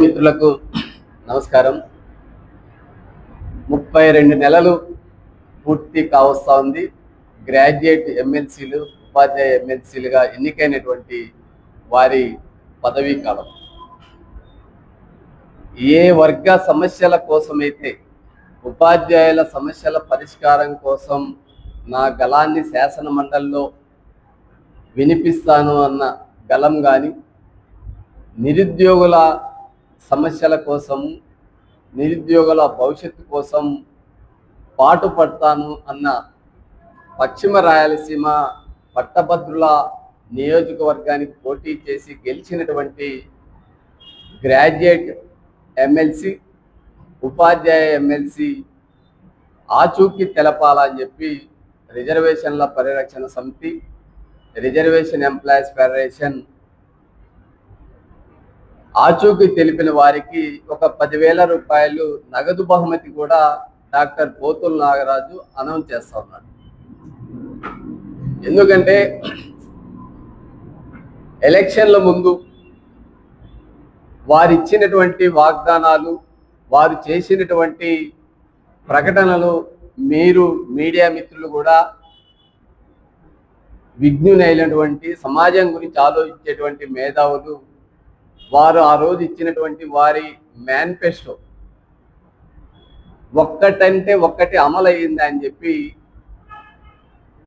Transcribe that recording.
మిత్రులకు నమస్కారం. ముప్పై రెండు నెలలు పూర్తి కావస్తా ఉంది. గ్రాడ్యుయేట్ ఎమ్మెల్సీలు ఉపాధ్యాయ ఎమ్మెల్సీలుగా ఎన్నికైనటువంటి వారి పదవీ కాలం. ఏ వర్గ సమస్యల కోసమైతే ఉపాధ్యాయుల సమస్యల పరిష్కారం కోసం నా గలాన్ని శాసన మండలిలో వినిపిస్తాను అన్న గలం కానీ నిరుద్యోగుల సమస్యల కోసం నిరుద్యోగుల భవిష్యత్తు కోసం పాటుపడతాను అన్న పశ్చిమ రాయలసీమ పట్టభద్రుల నియోజకవర్గానికి పోటీ చేసి గెలిచినటువంటి గ్రాడ్యుయేట్ ఎమ్మెల్సీ ఉపాధ్యాయ ఎమ్మెల్సీ ఆచూకీ తెలపాలని చెప్పి రిజర్వేషన్ల పరిరక్షణ సమితి రిజర్వేషన్ ఎంప్లాయీస్ ఫెడరేషన్ ఆచూకీ తెలిపిన వారికి ఒక పదివేల రూపాయలు నగదు బహుమతి కూడా డాక్టర్ పోతుల నాగరాజు అనౌన్స్ చేస్తా ఉన్నాడు. ఎందుకంటే ఎలక్షన్ల ముందు వారు ఇచ్చినటువంటి వాగ్దానాలు వారు చేసినటువంటి ప్రకటనలు మీరు మీడియా మిత్రులు కూడా విఘ్నులైనటువంటి సమాజం గురించి ఆలోచించేటువంటి మేధావులు వారు ఆ రోజు ఇచ్చినటువంటి వారి మేనిఫెస్టో ఒక్కటంటే ఒక్కటి అమలయ్యింది అని చెప్పి